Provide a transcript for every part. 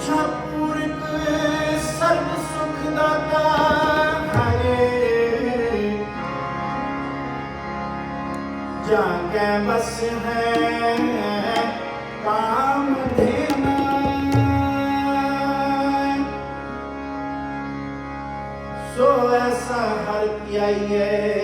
ਇੱਛਾ ਪੂਰਕ ਸਰਬ ਸੁਖ ਦਾਤਾ ਹਰੇ ਜਾ ਕੇ ਬਸ ਹੈ ਕਾਮ ਧੇਨਾ। ਸੋ ਐਸਾ ਹਰ ਪਿਆਈਏ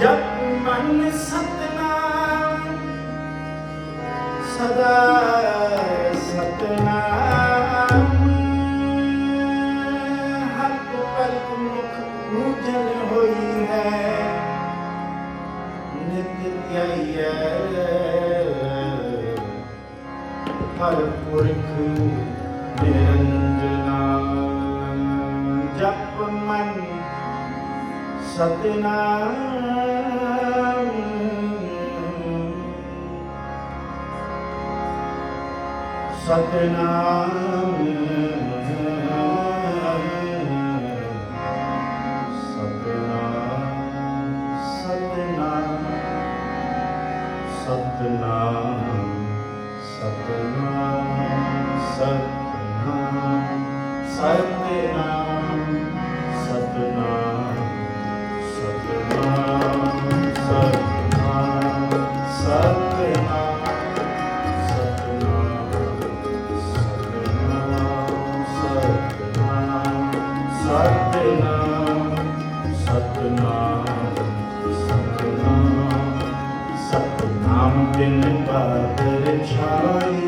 ਜਪ ਮਨ ਸਤਨਾਮ, ਸਦਾ ਸਤਨਾਮ। ਹਰ ਪਲ ਮੁਖ ਉਜਲ ਹੋਈ ਹੈ, ਨਿਤ ਧਿਆਈਐ। ਹਰ ਪੁਰਖ ਨਿਰੰਜਨਾ। ਜਪ ਮਨ Satnam Satnam Satnam Satnam Satnam Satnam Benim bağlarım çay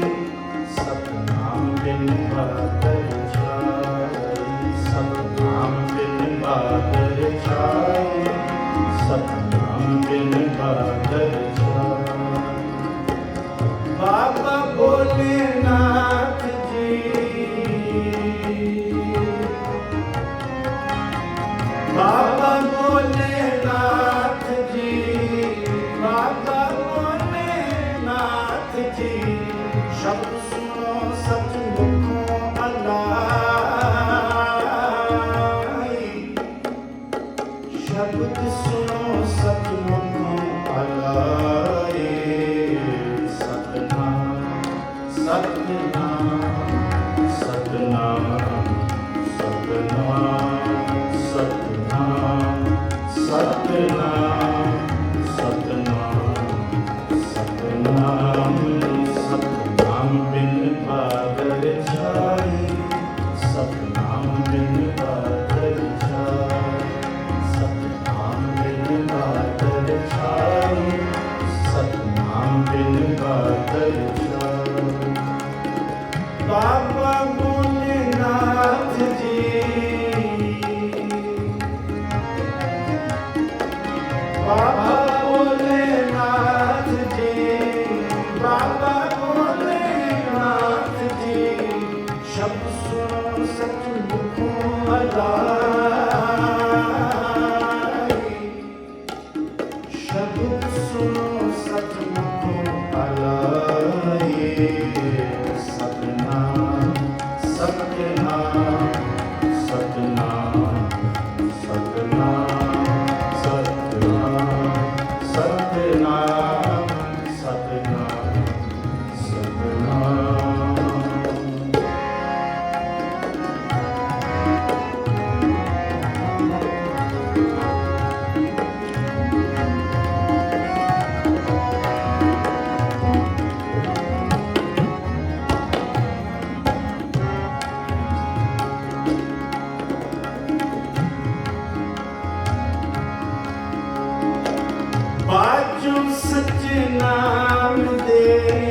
ਸੱਚ ਨਾਮ ਦੇ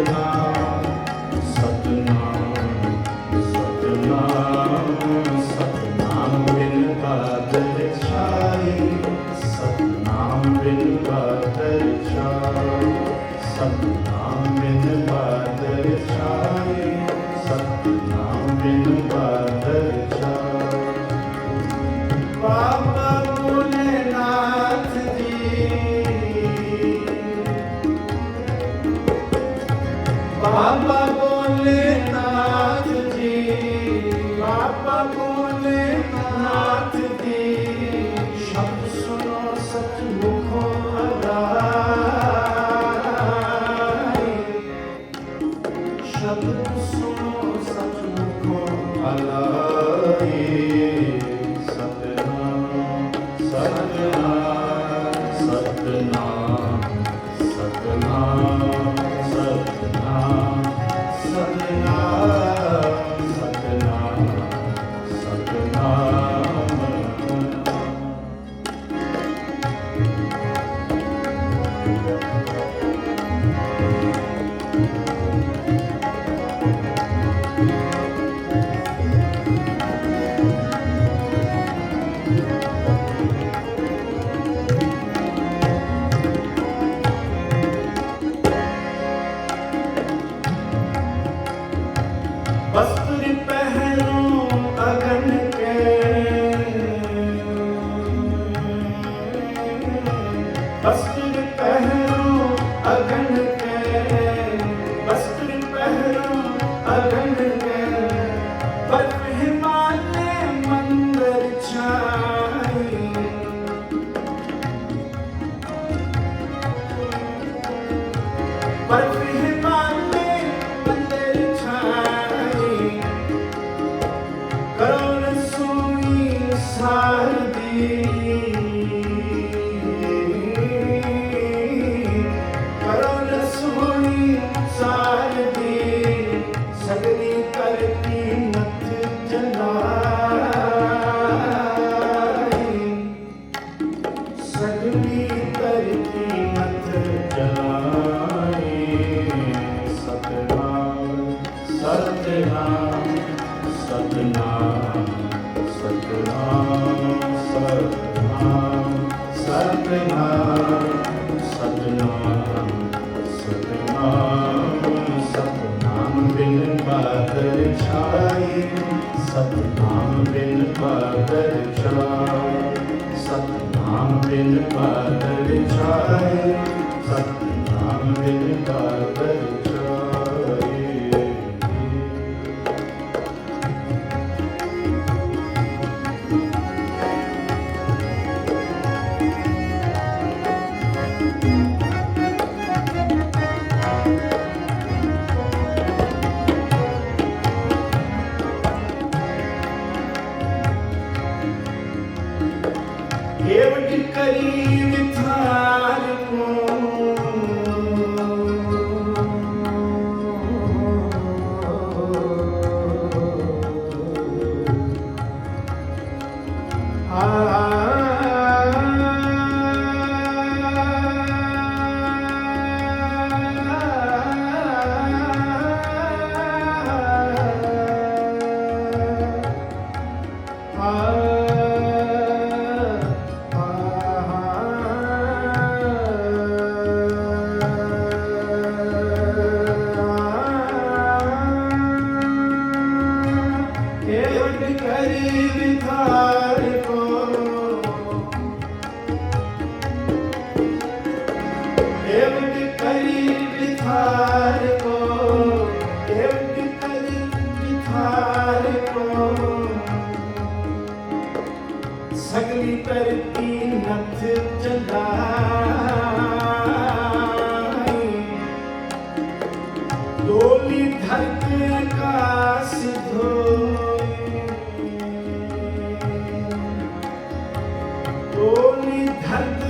Shiva. ਸਤਨਾਮ ਸਤਨਾਮ ਸਤਨਾਮ ਬਿਨ ਬਾਦਰ ਛਾਏ ਸਤਨਾਮ ਬਿਨ ਬਾਦਰ ਛਾਏ ਸਤਨਾਮ ਬਿਨ ਬਾਦਰ ਛਾਏ ਸਤਨਾਮ ਬਿਨ ਬਾਦਰ हेवट करी बिथार को हेवट करी बिथार को सगली तरती नथ जगाई डोली धरती आकाश धो डोली धरती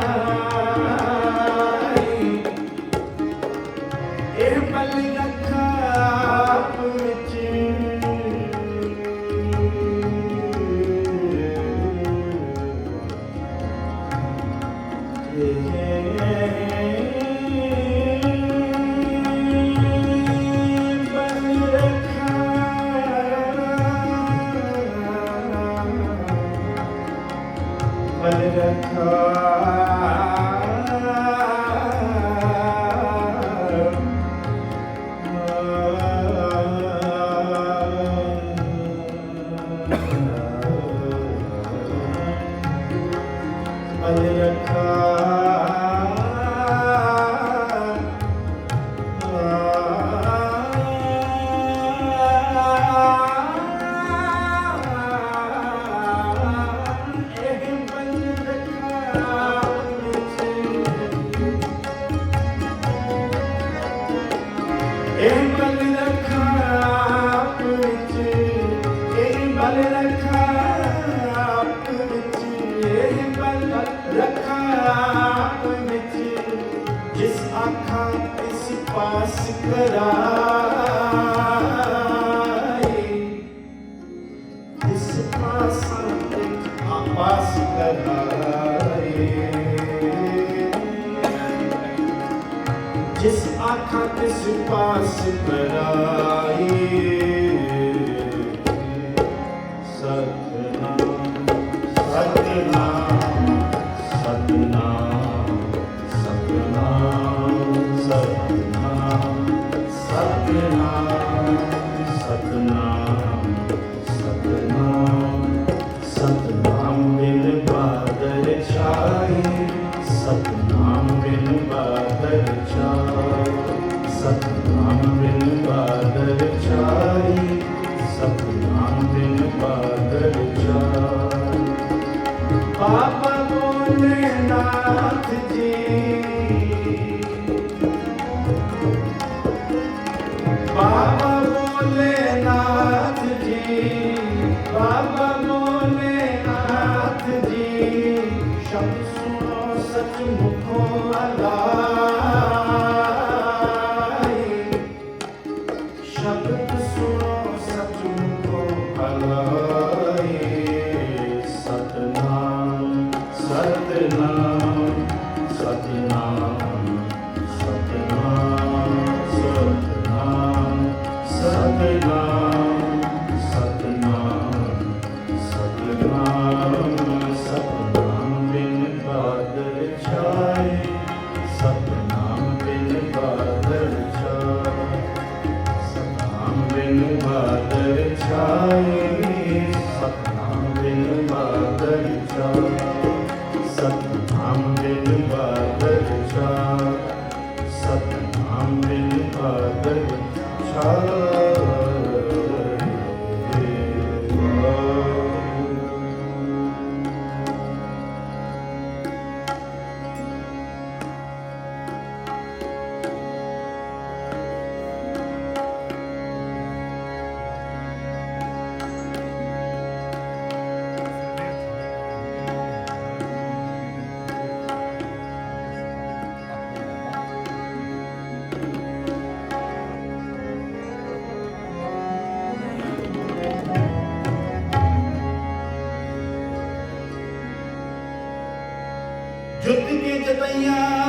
America. ਆਸ ਪਾਸ ਕਰਾਏ ਇਸ ਪਾਸਾਂ ਤੇ ਆਪਾਸ ਕਰਾਏ ਜਿਸ ਆਖਾਂ ਤਿਸ ਪਾਸ ਕਰਾਏ So. Yeah. Shalom. ਪਈਆਂ।